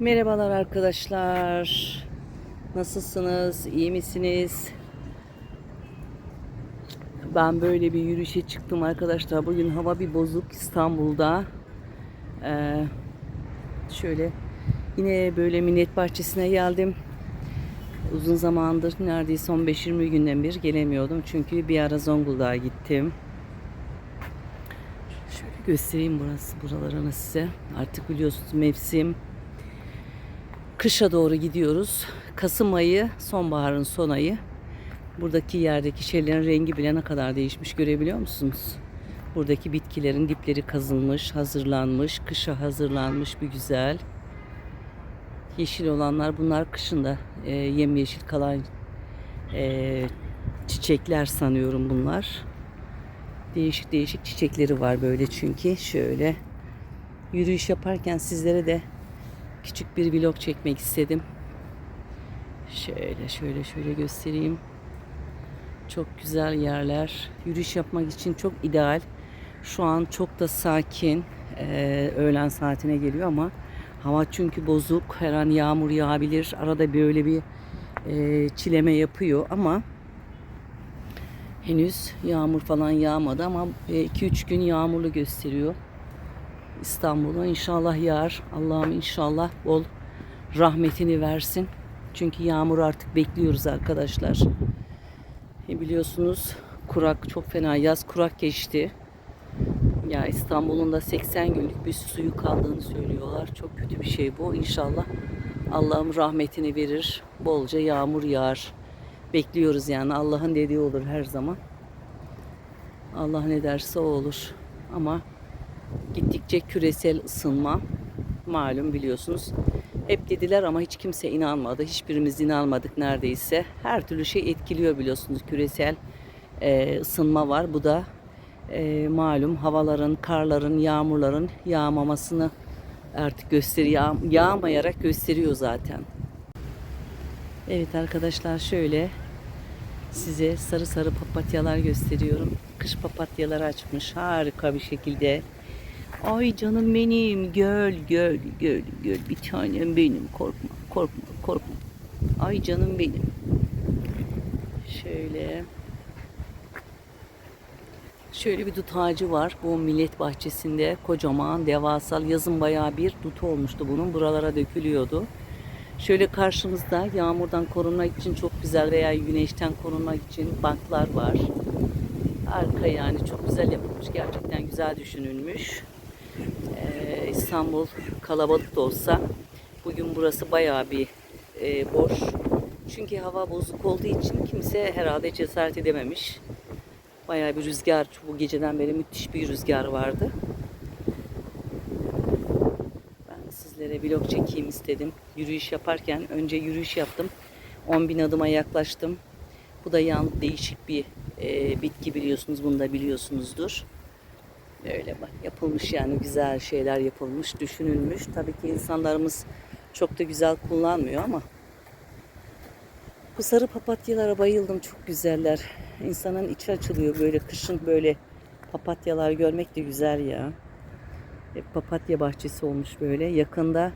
Merhabalar arkadaşlar. Nasılsınız? İyi misiniz? Ben böyle bir yürüyüşe çıktım arkadaşlar. Bugün hava bir bozuk İstanbul'da. Ee, şöyle yine böyle minnet bahçesine geldim. Uzun zamandır neredeyse 15-20 günden bir gelemiyordum. Çünkü bir ara Zonguldak'a gittim. Şöyle göstereyim burası buralarını size. Artık biliyorsunuz mevsim kışa doğru gidiyoruz. Kasım ayı sonbaharın son ayı. Buradaki yerdeki şeylerin rengi bile ne kadar değişmiş görebiliyor musunuz? Buradaki bitkilerin dipleri kazılmış, hazırlanmış, kışa hazırlanmış bir güzel. Yeşil olanlar bunlar kışında e, yemyeşil kalan e, çiçekler sanıyorum bunlar. Değişik değişik çiçekleri var böyle çünkü şöyle yürüyüş yaparken sizlere de küçük bir vlog çekmek istedim. Şöyle şöyle şöyle göstereyim. Çok güzel yerler. Yürüyüş yapmak için çok ideal. Şu an çok da sakin. Ee, öğlen saatine geliyor ama hava çünkü bozuk. Her an yağmur yağabilir. Arada böyle bir e, çileme yapıyor ama henüz yağmur falan yağmadı ama 2-3 gün yağmurlu gösteriyor. İstanbul'a inşallah yağar. Allah'ım inşallah bol rahmetini versin. Çünkü yağmur artık bekliyoruz arkadaşlar. E biliyorsunuz kurak çok fena yaz kurak geçti. Ya İstanbul'un da 80 günlük bir suyu kaldığını söylüyorlar. Çok kötü bir şey bu. İnşallah Allah'ım rahmetini verir. Bolca yağmur yağar. Bekliyoruz yani. Allah'ın dediği olur her zaman. Allah ne derse o olur. Ama gittikçe küresel ısınma malum biliyorsunuz. Hep dediler ama hiç kimse inanmadı. Hiçbirimiz inanmadık neredeyse. Her türlü şey etkiliyor biliyorsunuz. Küresel e, ısınma var. Bu da e, malum havaların, karların, yağmurların yağmamasını artık gösteriyor. Yağ, yağmayarak gösteriyor zaten. Evet arkadaşlar şöyle size sarı sarı papatyalar gösteriyorum. Kış papatyaları açmış harika bir şekilde. Ay canım benim göl göl göl göl bir tanem benim korkma korkma korkma. Ay canım benim. Şöyle. Şöyle bir dut ağacı var. Bu millet bahçesinde kocaman devasal yazın bayağı bir dut olmuştu bunun. Buralara dökülüyordu. Şöyle karşımızda yağmurdan korunmak için çok güzel veya güneşten korunmak için banklar var. Arka yani çok güzel yapılmış. Gerçekten güzel düşünülmüş. Ee, İstanbul kalabalık da olsa bugün burası bayağı bir e, boş. Çünkü hava bozuk olduğu için kimse herhalde cesaret edememiş. Bayağı bir rüzgar, bu geceden beri müthiş bir rüzgar vardı. Ben sizlere vlog çekeyim istedim. Yürüyüş yaparken önce yürüyüş yaptım. 10 bin adıma yaklaştım. Bu da yan değişik bir e, bitki biliyorsunuz. Bunu da biliyorsunuzdur. Öyle bak yapılmış yani güzel şeyler yapılmış, düşünülmüş. Tabii ki insanlarımız çok da güzel kullanmıyor ama bu sarı papatyalara bayıldım. Çok güzeller. İnsanın içi açılıyor böyle kışın böyle papatyalar görmek de güzel ya. Hep papatya bahçesi olmuş böyle. Yakında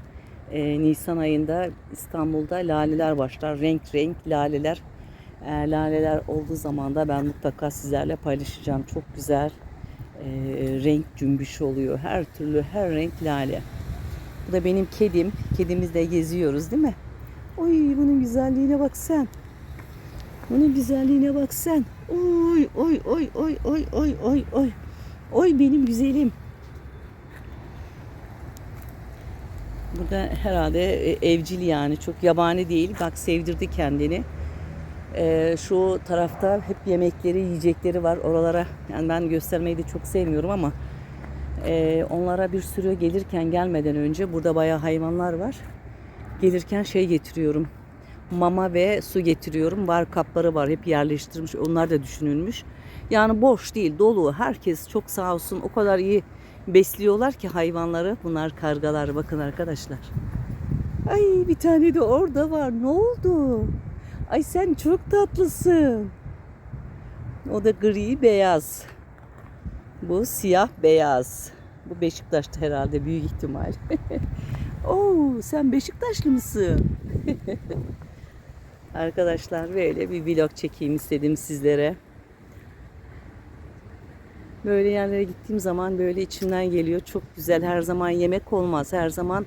e, Nisan ayında İstanbul'da laleler başlar. Renk renk laleler. Eğer laleler olduğu zaman da ben mutlaka sizlerle paylaşacağım. Çok güzel e, renk cümbüş oluyor. Her türlü her renk lale. Bu da benim kedim. Kedimizle geziyoruz değil mi? Oy bunun güzelliğine bak sen. Bunun güzelliğine bak sen. Oy oy oy oy oy oy oy oy. Oy benim güzelim. Bu da herhalde e, evcil yani çok yabani değil. Bak sevdirdi kendini. Ee, şu tarafta hep yemekleri, yiyecekleri var. Oralara yani ben göstermeyi de çok sevmiyorum ama e, onlara bir sürü gelirken gelmeden önce burada bayağı hayvanlar var. Gelirken şey getiriyorum. Mama ve su getiriyorum. Var kapları var. Hep yerleştirmiş. Onlar da düşünülmüş. Yani boş değil, dolu. Herkes çok sağ olsun o kadar iyi besliyorlar ki hayvanları. Bunlar kargalar bakın arkadaşlar. Ay bir tane de orada var. Ne oldu? Ay sen çok tatlısın. O da gri beyaz. Bu siyah beyaz. Bu Beşiktaş'ta herhalde büyük ihtimal. Oo, sen Beşiktaşlı mısın? Arkadaşlar böyle bir vlog çekeyim istedim sizlere. Böyle yerlere gittiğim zaman böyle içimden geliyor. Çok güzel. Her zaman yemek olmaz. Her zaman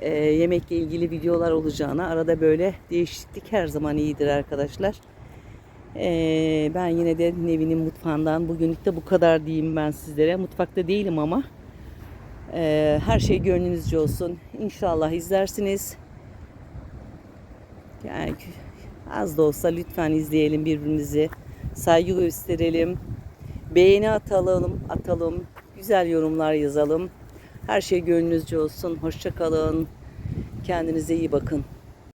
e, yemekle ilgili videolar olacağına arada böyle değişiklik her zaman iyidir arkadaşlar. E, ben yine de Nevin'in mutfağından bugünlük de bu kadar diyeyim ben sizlere. Mutfakta değilim ama e, her şey gönlünüzce olsun. İnşallah izlersiniz. Yani az da olsa lütfen izleyelim birbirimizi. Saygı gösterelim. Beğeni atalım, atalım. Güzel yorumlar yazalım. Her şey gönlünüzce olsun. Hoşça kalın. Kendinize iyi bakın.